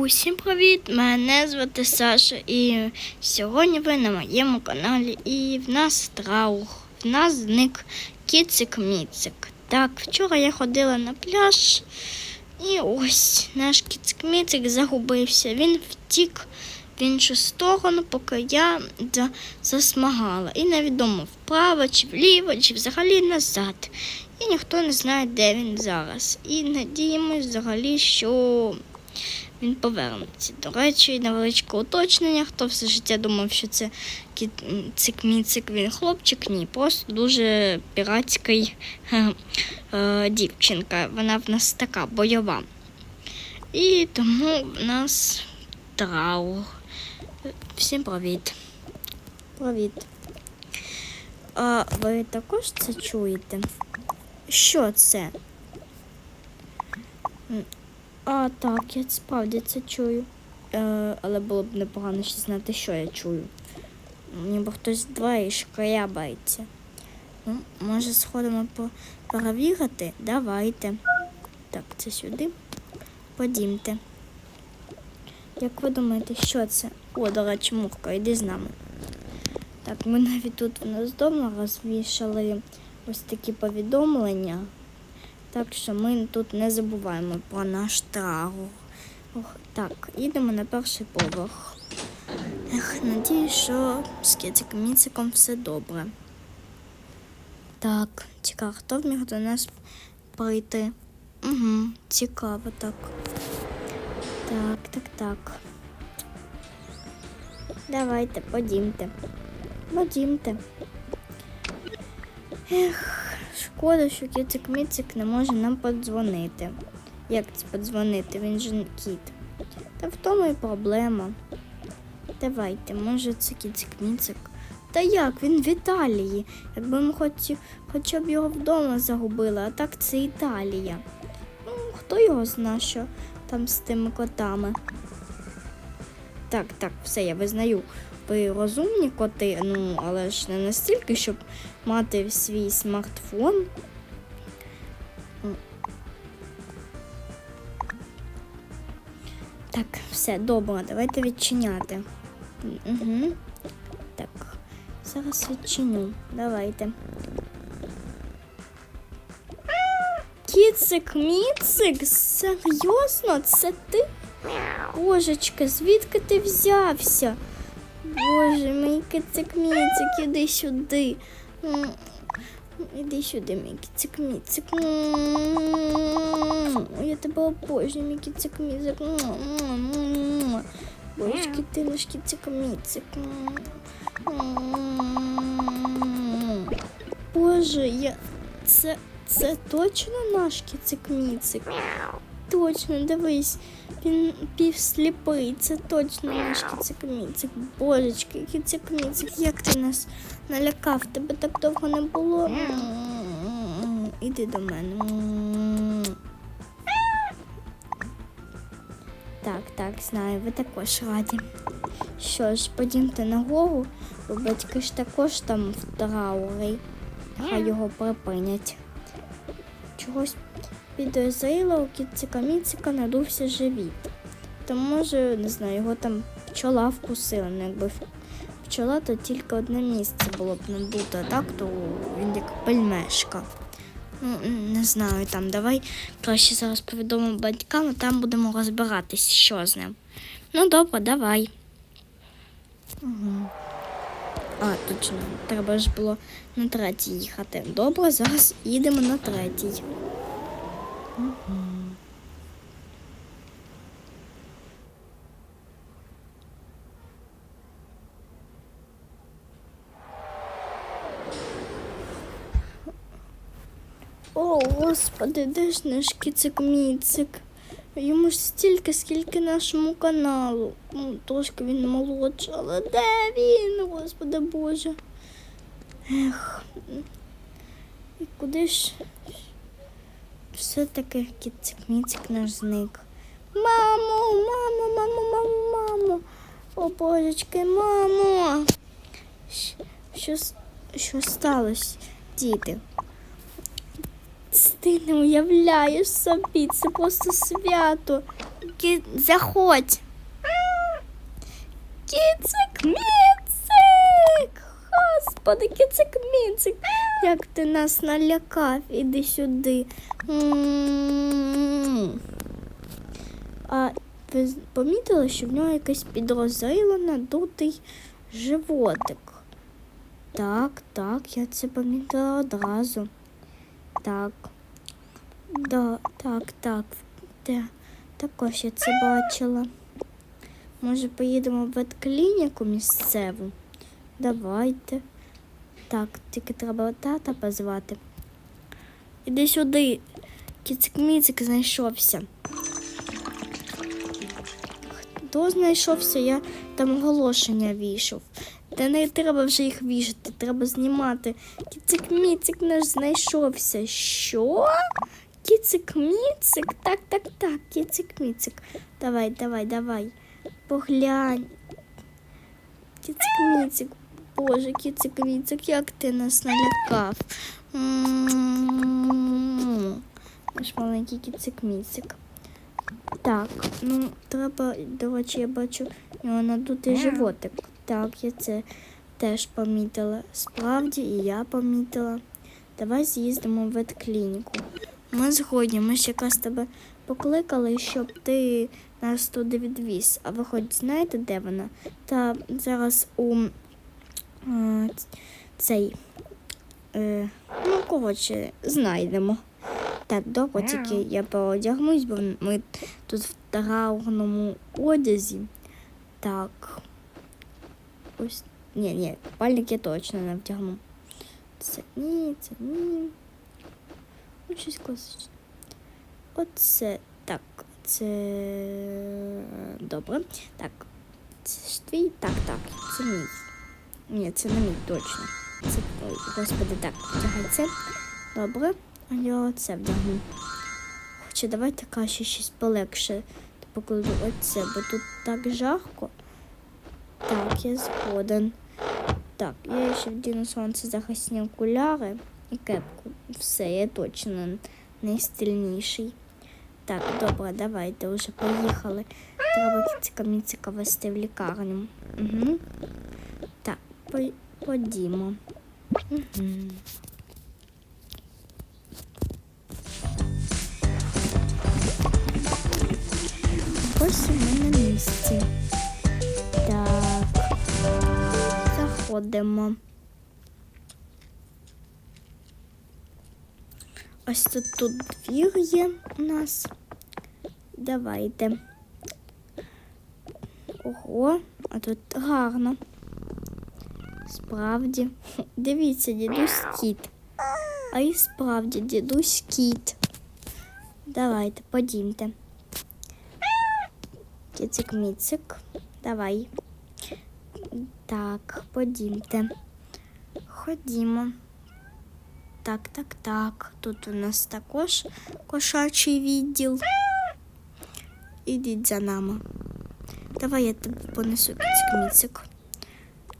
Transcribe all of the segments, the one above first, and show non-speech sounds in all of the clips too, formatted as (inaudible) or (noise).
Усім привіт! Мене звати Саша і сьогодні ви на моєму каналі і в нас траур. В нас зник кіцик міцик. Так, вчора я ходила на пляж і ось наш кіцик міцик загубився. Він втік в іншу сторону, поки я засмагала. І невідомо вправо чи вліво, чи взагалі назад. І ніхто не знає, де він зараз. І надіємось взагалі, що він повернеться. До речі, невеличке уточнення. Хто все життя думав, що це кіт- цик-міцик, він хлопчик, ні, просто дуже піратський (laughs) е, дівчинка. Вона в нас така бойова. І тому в нас траур. Всім привіт. Привіт. А ви також це чуєте? Що це? А, так, я справді це чую. Е, але було б непогано ще знати, що я чую. Ніби хтось двері шкрябається. Ну, може, сходимо перевірити? Давайте. Так, це сюди. Подімте. Як ви думаєте, що це? О, до речі, мурка, йди з нами. Так, ми навіть тут в нас вдома розвішали ось такі повідомлення. Так що ми тут не забуваємо про наш траур. Ох, так, їдемо на перший поверх. Ех, надіюсь, що з кициком міциком все добре. Так, цікаво, хто вміг до нас прийти? Угу, цікаво, так. Так, так, так. Давайте, подімте. Подімте. Ех. Шкода, що кіцик Міцик не може нам подзвонити. Як це подзвонити? Він же кіт. Та в тому і проблема. Давайте, може, це кіцик Міцик. Та як? Він в Італії. Якби ми хоч, хоча б його вдома загубили, а так це Італія. Ну, хто його знає, що там з тими котами. Так, так, все, я визнаю. Ви розумні коти, ну, але ж не настільки, щоб мати свій смартфон. Все, добре, давайте відчиняти. Угу. Так, зараз відчиню. Давайте. Кіцик, міцик, серйозно, це ти? Божечки, звідки ти взявся? Боже, мій кицик міцик, іди сюди. Іди сюди, мій кицик міцик. Я тебе обожнюю, мій кицик міцик. Божечки, ти наш кіцик, міцик. Боже, я... Це, це точно наш кіцик, міцик? Точно, дивись, він півсліпий, це точно наш кицик-міцик. Божечки, кицик-міцик, як ти нас налякав, тебе так довго не було. Іди до мене. Так, так, знаю, ви також раді. Що ж, подімте нагору, бо батьки ж також там в траурі. Хай його припинять. Чогось підозріло у кіцика міцика надувся живіт. То може, не знаю, його там пчола вкусила. Ну, якби пчола, то тільки одне місце було б надуто, а так то він як пельмешка. Ну, не знаю там. Давай краще зараз повідомимо батькам, а там будемо розбиратись, що з ним. Ну, добре, давай. Угу. А, точно, треба ж було на третій їхати. Добре, зараз їдемо на третій. О, господи, де ж наш кицик-міцик? Йому ж стільки, скільки нашому каналу. Ну, трошки він молодший, але де він, господи Боже? Ех. І куди ж все-таки кицик-міцик наш зник? Мамо, мамо, мамо, мамо, мамо. О, божечки, мамо. Що, що сталося, діти? Ти не уявляєш собі, це просто свято. Заходь. Кіцик міцик. Господи, кіцик міцик. Як ти нас налякав, іди сюди. А ви помітили, що в нього якийсь підрозріло надутий животик? Так, так, я це помітила одразу. Так. Да, так, так. Де? Також я це бачила. Може, поїдемо в ветклініку місцеву? Давайте. Так, тільки треба тата позвати. Іди сюди. Кіцик-міцик знайшовся. Хто знайшовся? Я там оголошення вішав. Та не треба вже їх вішати, треба знімати. Кіцик-міцик наш знайшовся. Що? Кіцик-міцик? Так, так, так, кіцик-міцик. Давай, давай, давай. Поглянь. Кіцик-міцик. Боже, кіцик-міцик, як ти нас налякав. Наш маленький кіцик-міцик. Так, ну треба, до речі, я бачу у нього надутий животик. Так, я це теж помітила. Справді і я помітила. Давай з'їздимо в ветклініку. Ми згодні, ми ж якраз тебе покликали, щоб ти нас туди відвіз. А ви хоч знаєте, де вона? Та зараз у цей. Е, ну, коротше, знайдемо. Так, добре, тільки я поодягнусь, бо ми тут в траурному одязі. Так. Ось. Ні, ні, купальник я точно не вдягну. Це ні, це ні. Ну, щось класичне. Оце так, це добре. Так. Це ж твій? Так, так, це мій. Ні, це не мій точно. Це, господи, так, вдягай це. Добре. А я оце вдягну. Хоча давайте краще щось полегше покладу оце, бо тут так жарко. Так, я згоден. Так, я ще вдіну сонцезахисні окуляри і кепку. Все, я точно найстильніший. Так, добре, давайте вже поїхали. Треба міцика вести в лікарню. Угу. Ходімо. Ось ми на місці. Так. Заходимо. Ось тут, тут двір є у нас. Давайте. Ого, а тут гарно. Справді. Дивіться, дідусь кіт. А і справді дідусь кіт. Давайте, подімте. Кіцик-міцик. Давай. Так, подімте. Ходімо. Так, так, так. Тут у нас також кошачий відділ. Ідіть за нами. Давай я тебе понесу кіцик-міцик.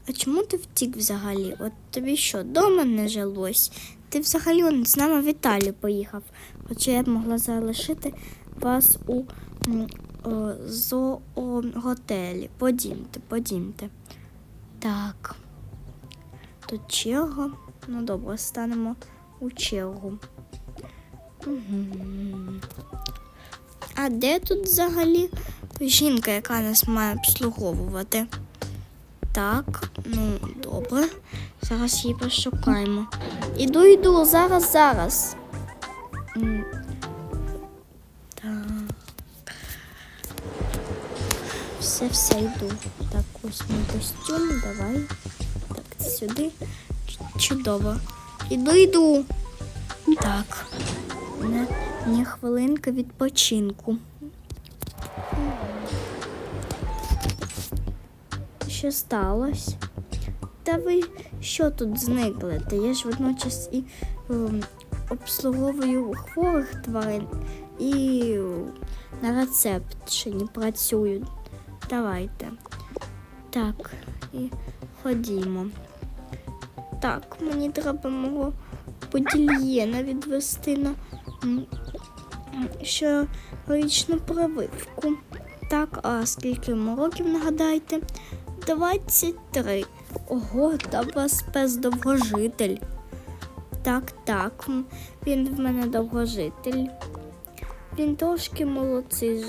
А чому ти втік взагалі? От тобі що, дома не жилось? Ти взагалі з нами в Італію поїхав. Хоча я б могла залишити вас у о, зооготелі. Подімте, подімте. Так. Тут черга. Ну добре, станемо у чергу. А де тут взагалі жінка, яка нас має обслуговувати? Так, ну добре. Зараз її пошукаємо. Іду, іду, зараз, зараз. Так. Все, все йду. Так, ось мій костюм, давай. Так, сюди. Чудово. Іду, йду. Так. Не хвилинка відпочинку. Що сталося? Та ви що тут зникли? Та я ж водночас і ем, обслуговую хворих тварин і на рецепшені працюю. Давайте. Так, і ходімо. Так, мені треба мого подільєна відвести на щорічну прививку. так, а скільки йому років нагадайте? 23. Ого, та у вас пес довгожитель. Так, так, він в мене довгожитель. Він трошки молодший.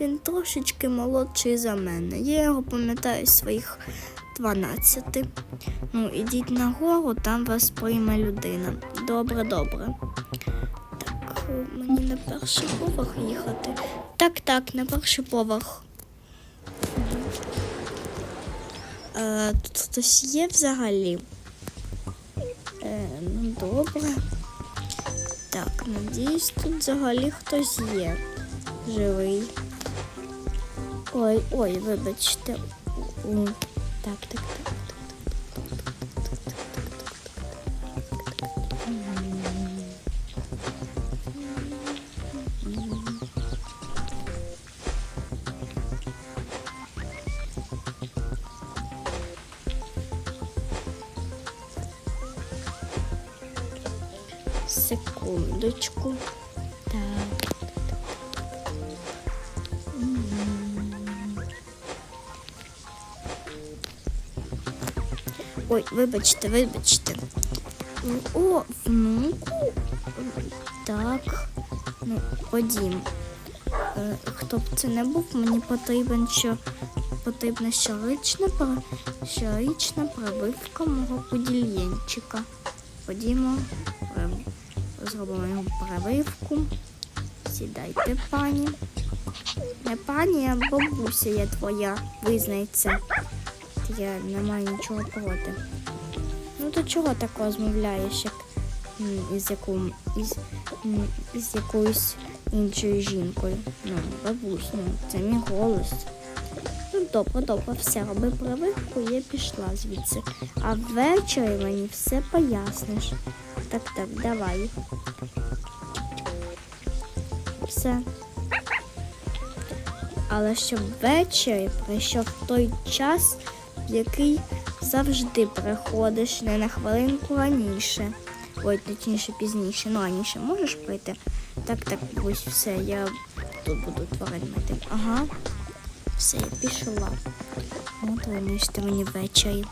Він трошечки молодший за мене. Я його пам'ятаю своїх 12. Ну, ідіть нагору, там вас прийме людина. Добре, добре. Так, е, мені на перший поверх їхати. Так, так, на перший поверх. Е, тут хтось є взагалі? Е, ну, добре. Так, надіюсь, тут взагалі хтось є живий. Ой, ой, вибачте. Так, так, так. Вибачте, вибачте. О, внуку. Так. Ну, ходім. Е, Хто б це не був, мені потрібен, що потрібна щорічна, щорічна прививка мого подільєнчика. Ходімо, зробимо йому прививку. Сідайте, пані. Не пані, а бабуся я твоя, визнай це. Я не маю нічого проти. То чого так розмовляєш, як із, яку, із, із якоюсь іншою жінкою? Ну, бабусь, ну, це мій голос. Ну, добре, добре, все, роби прививку, я пішла звідси. А ввечері мені все поясниш. Так, так, давай. Все. Але щоб ввечері прийшов той час, який завжди приходиш не на хвилинку раніше. Ой, точніше пізніше. Ну, раніше можеш прийти? Так, так, ось все, я тут буду тварин мити. Ага. Все, я пішла. От виміште мені ввечері.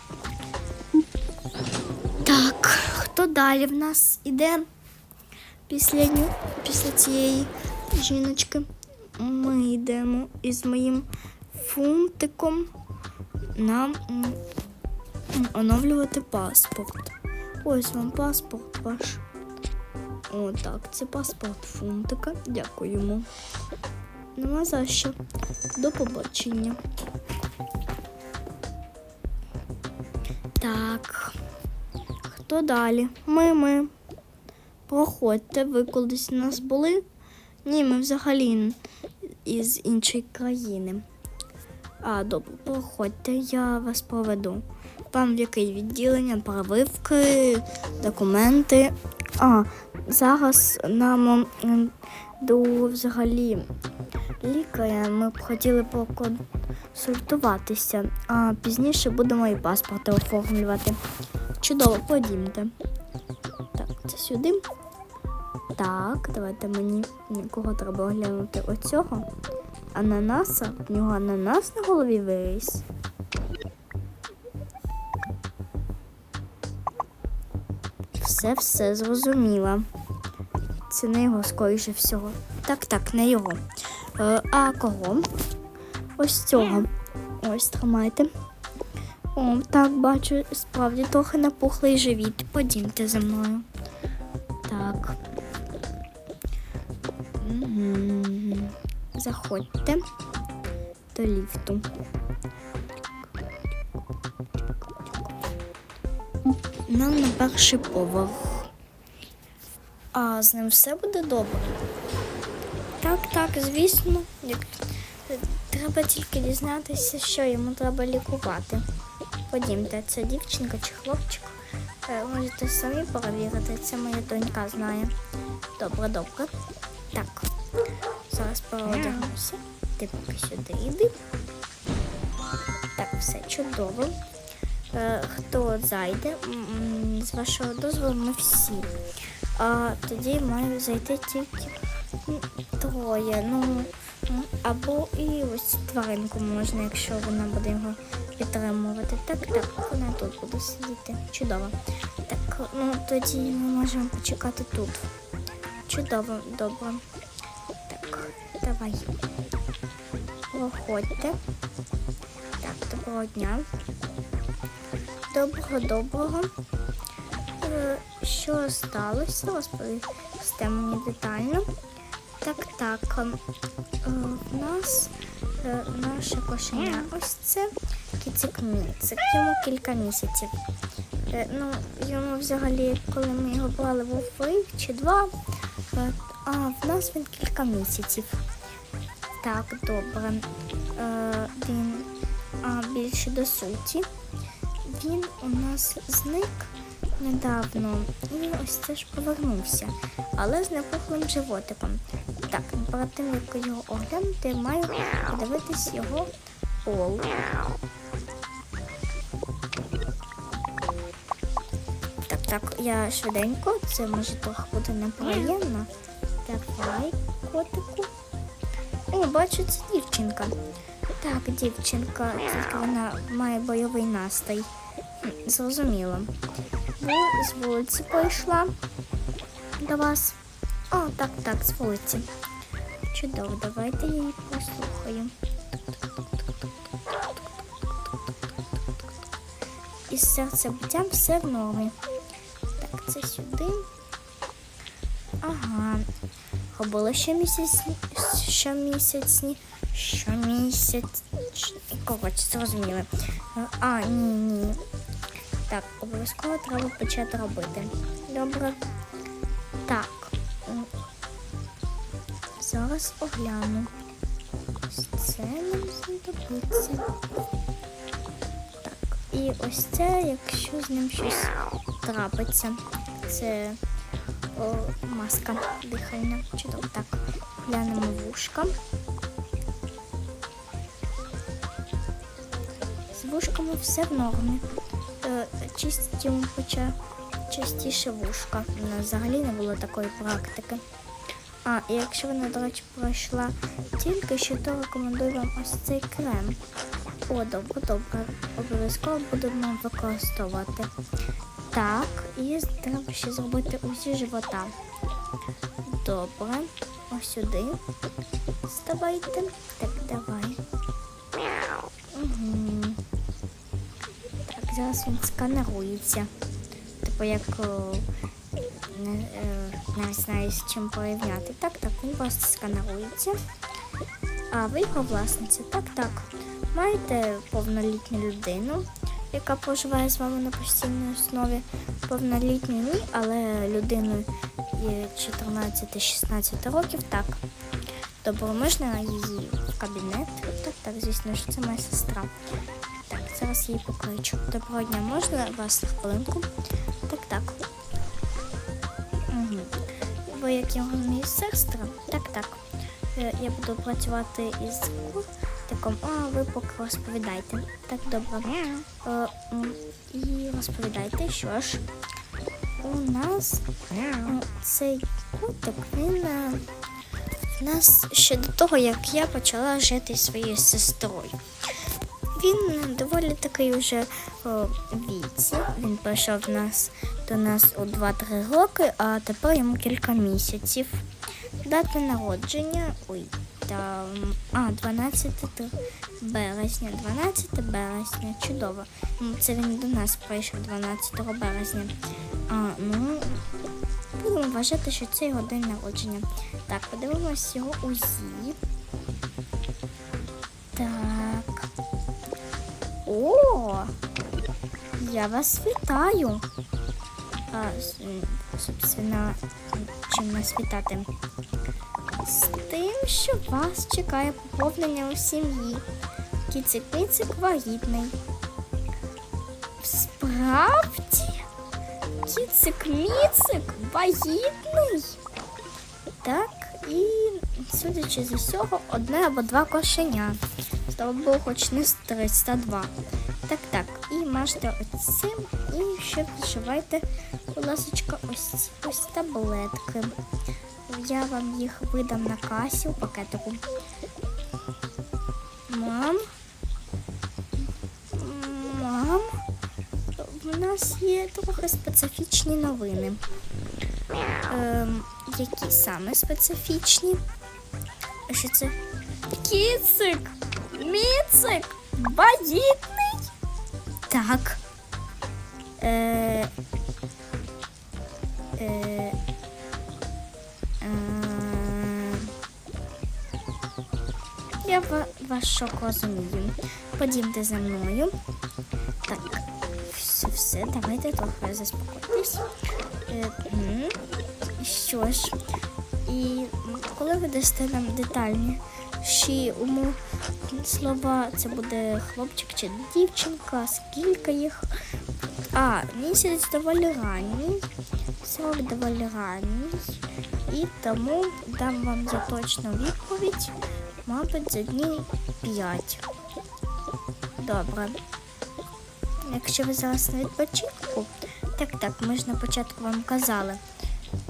Так, хто далі в нас іде? Після, після цієї жіночки ми йдемо із моїм фунтиком м, оновлювати паспорт. Ось вам паспорт ваш. О, так, це паспорт фунтика. Дякуємо. Нема за що. До побачення. Так. Хто далі? Ми, ми. Проходьте, ви колись у нас були? Ні, ми взагалі із іншої країни. А, добре, проходьте, я вас проведу. Вам в яке відділення, прививки, документи. А, зараз нам до взагалі лікаря ми б хотіли поконсультуватися, а пізніше будемо і паспорти оформлювати. Чудово, подімте. Так, це сюди. Так, давайте мені кого треба оглянути оцього. Ананаса? В нього ананас на голові виріс. Все, все зрозуміла. Це не його, скоріше всього. Так, так, не його. Е, а кого? Ось цього. Ось тримайте. О, так, бачу, справді трохи напухлий живіт. Подімте за мною. Так. Мгм. Заходьте до ліфту. Нам на перший поверх. А з ним все буде добре. Так, так, звісно. Треба тільки дізнатися, що йому треба лікувати. Подімте, це дівчинка чи хлопчик. Е, Можете самі перевірити, це моя донька знає. Добре, добре. Так, зараз переодягнуся. Ти поки сюди йди. Так, все чудово. Е, Хто зайде, з вашого дозволу, ми всі. А тоді маю зайти тільки троє. Ну, Або і ось тваринку можна, якщо вона буде його підтримувати. Так, так, вона тут буде сидіти. Чудово. Так, ну тоді ми можемо почекати тут. Чудово, добре. Так, давай. Проходьте. Так, доброго дня. Доброго, доброго. Е, Що сталося? Розповісте мені детально. Так, так. ем, е, нас е, наше кошеня. Ось це кіцик Міцик. Йому кілька місяців. Ну, йому взагалі, коли ми його брали, був рік чи два. А в нас він кілька місяців. Так, добре. Він більше до суті. Він у нас зник недавно і ось це ж повернувся, але з непухлим животиком. Так, перед тим як його оглянути, маю подивитись його пол. Так, так, я швиденько, це може трохи буде неприємно. Давай, котику. О, бачу, це дівчинка. Так, дівчинка, тільки вона має бойовий настрій. Зрозуміло. Бо з вулиці прийшла до вас. О, так, так, з вулиці. Чудово, давайте я її послухаю. Із серцебиттям все в нормі. Так, це сюди. Ага. Робила щомісячні, щомісячні, щомісяць. Коротше, зрозуміли. А, ні, ні. Так, обов'язково треба почати робити. Добре. Так. Зараз огляну. Це нам знадобиться. Так, і ось це, якщо з ним щось трапиться. Це о, маска дихальна. Чудово. Так, глянемо вушка. З вушками все в нормі. Йому хоча частіше вушка. У нас взагалі не було такої практики. А, і якщо вона, до речі, пройшла тільки що, то рекомендую вам ось цей крем. О, добре, добре. Обов'язково будемо використовувати. Так, і треба ще зробити УЗІ живота. Добре. Ось сюди. Ставайте. Так, давай. Зараз він сканерується. Типу як о, не, е, знаю з чим порівняти. Так, так, він просто сканерується. А ви його власниця. Так, так. Маєте повнолітню людину, яка проживає з вами на постійній основі. Повнолітню ні, але людину 14-16 років, так. Добре, можна її в кабінет? Так, так, звісно, що це моя сестра. Зараз її покличу. Доброго дня, можна вас на хвилинку? Так, так. Угу. Ви як я розумію, сестра? Так, так. Е, Я буду працювати із куртиком, а ви поки розповідайте. Так, добре. Е, І розповідайте, що ж. У нас цей котик, він е, у нас ще до того, як я почала жити зі своєю сестрою. Він доволі такий уже о, віці. Він прийшов в нас до нас у 2-3 роки, а тепер йому кілька місяців. Дата народження. Ой, там. А, 12 березня. 12 березня. Чудово. Ну, Це він до нас прийшов 12 березня. А, ну, будемо вважати, що це його день народження. Так, подивимось його УЗІ. Я вас вітаю. А, собственно, чим нас вітати? З тим, що вас чекає поповнення у сім'ї. Кіцик-міцик вагітний. Справді? Кіцик-міцик вагітний? Так, і судячи з усього, одне або два кошеня. Слава Богу, хоч не з 302. Так, так, і мажте ось цим, і ще вживайте, будь ласочка, ось, ось таблетки. Я вам їх видам на касі у пакетику. Мам. Мам. У нас є трохи специфічні новини. Ем, які саме специфічні? Що це? Кіцик! Міцик! Вагітний! Так. Е, е, е, я ва- ваш шок розумію. Подімте за мною. Так, все, все, давайте трохи заспокойтесь. Е. Що ж, і коли ви дасте нам детальні ще умов слова, це буде хлопчик чи дівчинка, скільки їх. А, місяць доволі ранній, срок доволі ранній. І тому дам вам за точну відповідь, мабуть, за дні 5. Добре. Якщо ви зараз на відпочинку, так, так, ми ж на початку вам казали,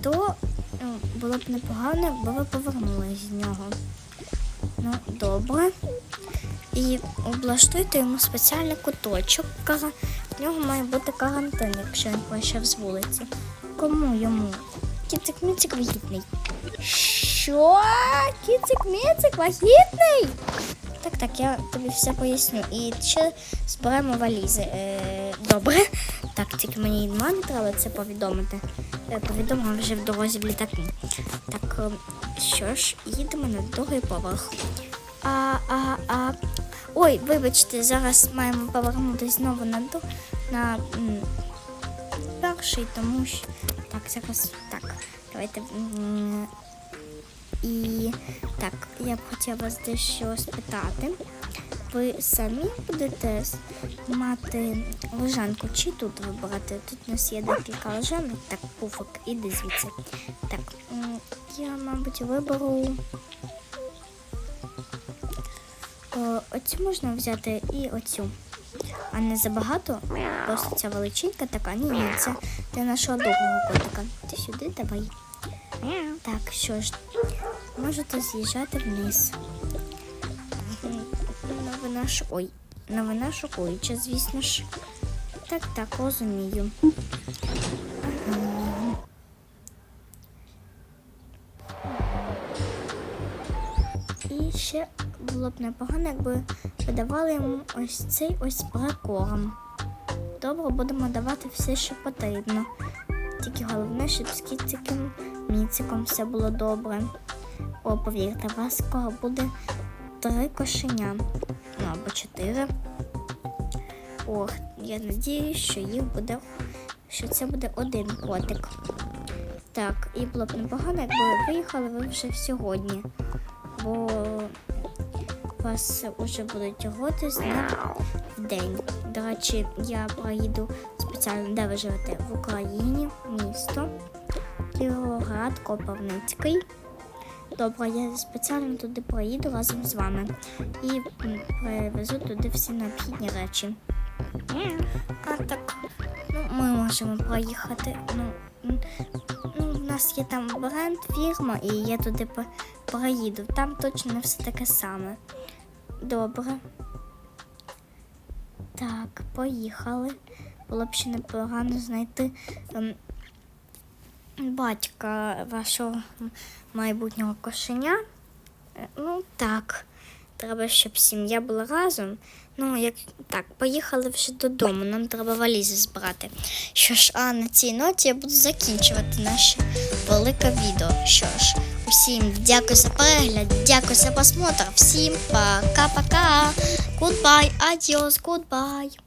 то ну, було б непогано, якби ви повернулись з нього. Ну, добре. І облаштуйте йому спеціальний куточок. В нього має бути карантин, якщо він пройшов з вулиці. Кому йому? Кіцик міцик вагітний. Що? Кіцик міцик вагітний? Так, так, я тобі все поясню. І ще зберемо валізи. Е, добре. Так, тільки мені мамі треба це повідомити. Е, повідомила вже в дорозі в літаку. Так, е, що ж, їдемо на другий поверх. А, а, а. Ой, вибачте, зараз маємо повернутися знову на, на м, перший, тому що. Так, зараз так. Давайте. м, І так, я б хотіла вас дещо спитати. Ви самі будете мати лежанку чи тут вибирати? Тут у нас є декілька лежанок. Так, пуфик, іди звідси. Так, я, мабуть, виберу. О, оцю можна взяти і оцю. А не забагато. Просто ця величинка така. Ні, ні, це для нашого другого котика. Ти сюди давай. Так, що ж, можете з'їжджати вниз. Новина ш... Ой, новина шокуюча, звісно ж. Так, так, розумію. І ще було б непогано, якби видавали йому ось цей ось прикорм. Добре, будемо давати все, що потрібно. Тільки головне, щоб з кіциком, міциком все було добре. О, повірте, у вас скоро буде три кошеня. Ну або чотири. Ох, я надіюсь, що їх буде, що це буде один котик. Так, і було б непогано, якби ви виїхали ви вже сьогодні. Бо вас вже будуть роти з день. До речі, я проїду спеціально, де ви живете в Україні, місто Кіровоград, Кропивницький. Добре, я спеціально туди проїду разом з вами і привезу туди всі необхідні речі. А так, ну, ми можемо проїхати. Ну, ну, в нас є там бренд, фірма, і я туди проїду. Там точно не все таке саме. Добре. Так, поїхали. Було б ще непогано знайти батька вашого майбутнього кошеня. Е, Ну, так. Треба, щоб сім'я була разом. Ну, як так, поїхали вже додому. Нам треба валізи збирати. Що ж, а на цій ноті я буду закінчувати наше велике відео. Що ж, усім дякую за перегляд, дякую за просмотр. Всім пока-пока. Goodbye, adios, goodbye.